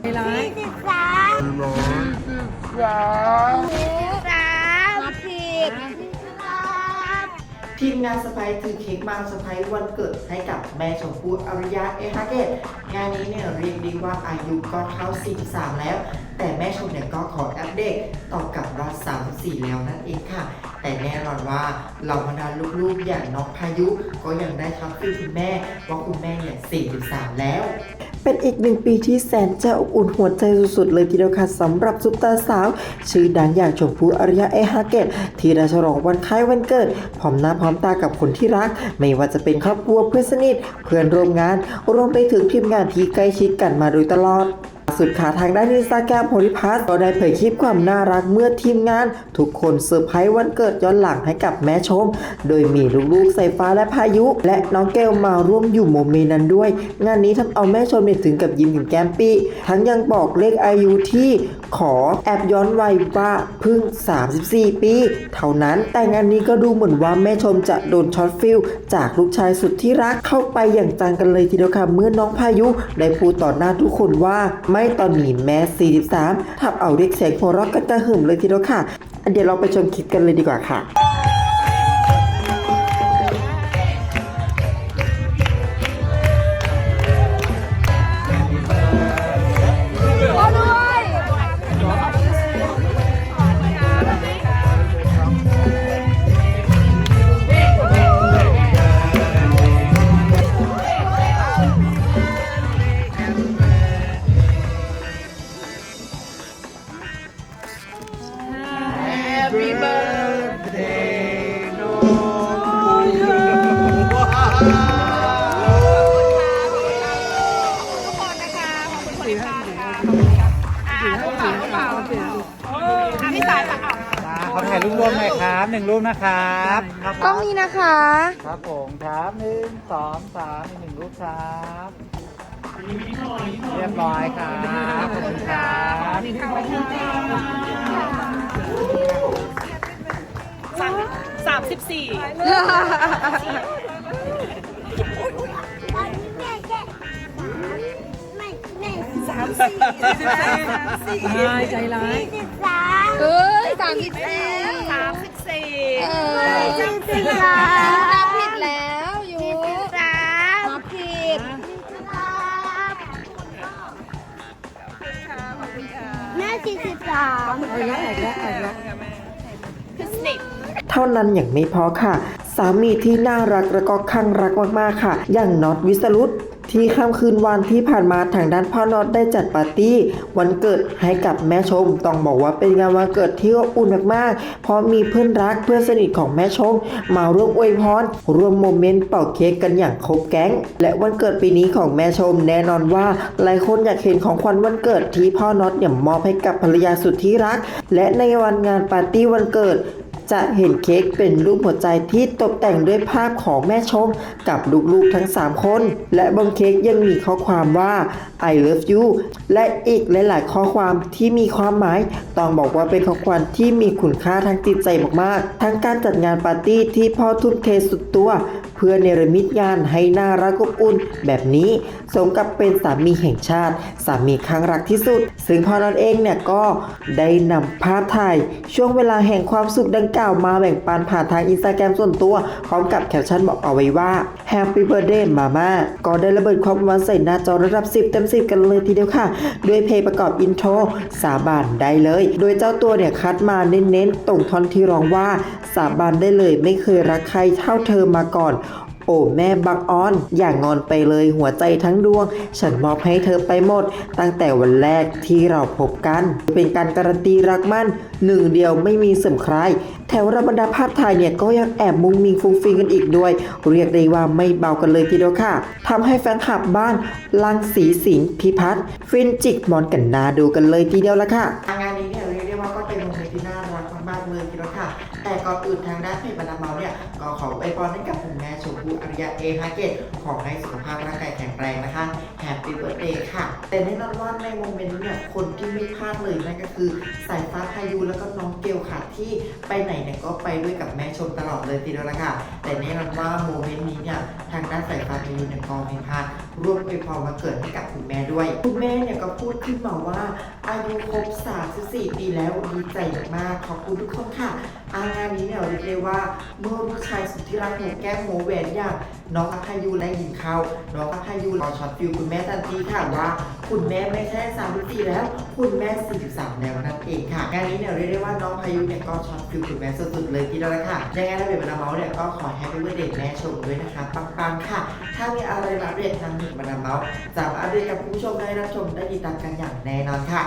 ไปร้ายสิบสามสามสามผิดสามทีมงานสไปซ์ถือเค้กมาสไปซ์วันเกิดให้กับแม่ชมพู่อารยาเอฮาเกตงานนี้เนี่ยเรียกได้ว่าอายุก็เข้า 43 แล้ว แต่แม่ชมเนี่ยก็ขออัปเดตต่อกับว่า34 แล้วนั่นเองค่ะ แต่แน่นอนว่าเหล่าบรรดาลูกๆอย่างน้องพายุก็ยังได้ทักฟิลคุณแม่ว่าคุณแม่เนี่ย43 แล้ว เป็นอีกหนึ่งปีที่แสนจะอบอุ่นหัวใจสุดๆเลยทีเดียวค่ะสำหรับซุปตาสาว ชื่อดังอย่างชมพู่อารยาเอฮาเกตที่ได้ฉลองวันคล้ายวันเกิด พร้อมหน้าพร้อมตากับคนที่รัก ไม่ว่าจะเป็นครอบครัวเพื่อนสนิท เพื่อนร่วมงาน รวมไปถึงทีมงานที่ใกล้ชิดกันมาโดยตลอด สุดขาทางด้านอินสตาแกรมโพลิพัสก็ได้เผยคลิปความน่ารักเมื่อทีมงาน ทุกคนเซอร์ไพรส์วันเกิดย้อนหลังให้กับแม่ชม โดยมีลูกๆสายฟ้าและพายุ และน้องแก้วมาร่วมอยู่โมเมนต์นั้นด้วย งานนี้ทำเอาแม่ชมเนี่ยถึงกับยิ้มถึงแก้มปีทั้งยังบอกเลขอายุที่ขอแอบย้อนวัยว่าเพิ่ง 34 ปี เท่านั้นแต่งานนี้ก็ดูเหมือนว่าแม่ชมจะโดนช็อตฟิลจากลูกชายสุดที่รักเข้าไปอย่างจังกันเลยทีเดียวค่ะเมื่อน้องพายุได้พูดต่อหน้าทุกคนว่าไม่ตอนนี้แม่ 43 ทับเอาเรียกเสียงหัวเราะกันกระหึ่มเลยทีเดียวค่ะ เดี๋ยวเราไปชมคลิปกันเลยดีกว่าค่ะ รูปรวมหน่อยครับหนึ่งรูปนะครับครับกล้องนี้นะคะ ครับผมครับหนึ่งสองสามอีกหนึ่งรูปครับเรียบร้อยครับขอบคุณครับสามสิบสี่ไม่ไม่สามสี่ร้ายใจร้ายสิบสามเอ้ยสามสิบสี่ สามสิบสี่เออสิบสามนับผิดแล้วยูสามนับผิดแม่สี่สิบสามคือสนิทเท่านั้นอย่างไม่พอค่ะ สามีที่น่ารักและก็คลั่งรักมากๆค่ะ อย่างน็อตวิสรุต ที่ค่ำคืนวันที่ผ่านมาทางด้านพ่อน็อตได้จัดปาร์ตี้ วันเกิดให้กับแม่ชม ต้องบอกว่าเป็นงานวันเกิดที่อบอุ่นมากๆ เพราะมีเพื่อนรักเพื่อนสนิทของแม่ชม มาร่วมอวยพรร่วมโมเมนต์เป่าเค้กกันอย่างครบแก๊ง และวันเกิดปีนี้ของแม่ชม แน่นอนว่าหลายคนอยากเห็นของขวัญวันเกิดที่พ่อน็อตเนี่ยมอบให้กับภรรยาสุดที่รัก และในวันงานปาร์ตี้วันเกิด จะเห็นเค้กเป็นรูปหัวใจที่ตกแต่งด้วยภาพของแม่ชมกับลูกๆทั้ง 3 คน และบนเค้กยังมีข้อความว่า I love you และอีกหลายๆ ข้อความที่มีความหมาย ต้องบอกว่าเป็นของขวัญที่มีคุณค่าทางจิตใจมากๆ ทั้งการจัดงานปาร์ตี้ที่พ่อทุ่มเทสุดตัว พื่อเนรมิตงานให้น่ารักอบอุ่น แบบนี้สมกับเป็นสามีแห่งชาติ สามีครั้งรักที่สุด ซึ่งพ่อนันเองเนี่ยก็ได้นำภาพถ่ายช่วงเวลาแห่งความสุขดังกล่าวมาแบ่งปันผ่านทางอินสตาแกรมส่วนตัว พร้อมกับแคปชั่นบอกเอาไว้ว่า Happy Birthday Mama ก็ได้ระเบิดความหวานใส่หน้าจอระดับ 10 เต็ม 10 กันเลยทีเดียวค่ะ ด้วยเพลงประกอบอินโทรสาบานได้เลย โดยเจ้าตัวเนี่ยคัดมาเน้นๆตรงท่อนที่ร้องว่า สาบานได้เลยไม่เคยรักใครเท่าเธอมาก่อน อ้แม่บักออน อย่างงอนไปเลยหัวใจทั้งดวง ฉันมอบให้เธอไปหมด ตั้งแต่วันแรกที่เราพบกัน เป็นการการันตีรักมั่นหนึ่งเดียวไม่มีเสื่อมคลายแถวระบรรดาภาพถ่ายเนี่ยก็ยังแอบมุงมิงฟุ้งฟิงกันอีกด้วย เรียกได้ว่าไม่เบากันเลยทีเดียวค่ะทำให้แฟนคลับบ้านลังสีสิงพิพัฒน์ฟินจิกมอนกันนาดูกันเลยทีเดียวละค่ะงานนี้เนี่ยเรียกได้ว่าก็เป็นโมเมนต์ที่น่ารักมากๆเลยทีเดียวค่ะ แต่ก่อนอื่นทางด้านเพจบรรดาเมาเนี่ยก็ขออวยพรให้กับคุณแม่ชมพู่อริยะเอฮาเกตขอให้สุขภาพร่างกายแข็งแรงนะคะแฮปปี้เบิร์ดเดย์ค่ะ แต่แน่นอนว่าในโมเมนต์เนี่ยคนที่ไม่พลาดเลยนั่นก็คือสายฟ้าพายุแล้วก็น้องเกลค่ะที่ไปไหนเนี่ยก็ไปด้วยกับแม่ชมตลอดเลยทีเดียวละค่ะ แต่แน่นอนว่าโมเมนต์นี้เนี่ยทางด้านสายฟ้าพายุเนี่ยก็ไม่พลาดร่วมอวยพรวันเกิดให้กับคุณแม่ด้วย คุณแม่เนี่ยก็พูดขึ้นมาว่าอายุครบ 34 ปีแล้วดีใจมากขอบคุณทุกคนค่ะ อางานนี้เนี่ยเรียกได้ว่าเมื่อลูกชายสุดที่รักของแก้มโมแหวนอย่างน้องอภัยยูและหญิงเขาน้องอภัยยูรอช็อตฟิลคุณแม่ทันทีค่ะว่า คุณแม่ไม่ใช่34แล้ว คุณแม่ 43 แล้วนั่นเองค่ะงานนี้เนี่ยเรียกได้ว่าน้องพายุเนี่ยก็ช็อตฟิลคุณแม่สุดๆเลยทีเดียวละค่ะยังไงถ้าเป็นบรรดาเมาส์เนี่ยก็ขอแฮปปี้เบอร์เดย์แม่ชมด้วยนะคะปังๆค่ะ ถ้ามีอะไรมาอัปเดตทางหนึ่งบรรดาเมาส์จะมาอัปเดตกับผู้ชมได้รับชมได้ติดตามกันอย่างแน่นอนค่ะ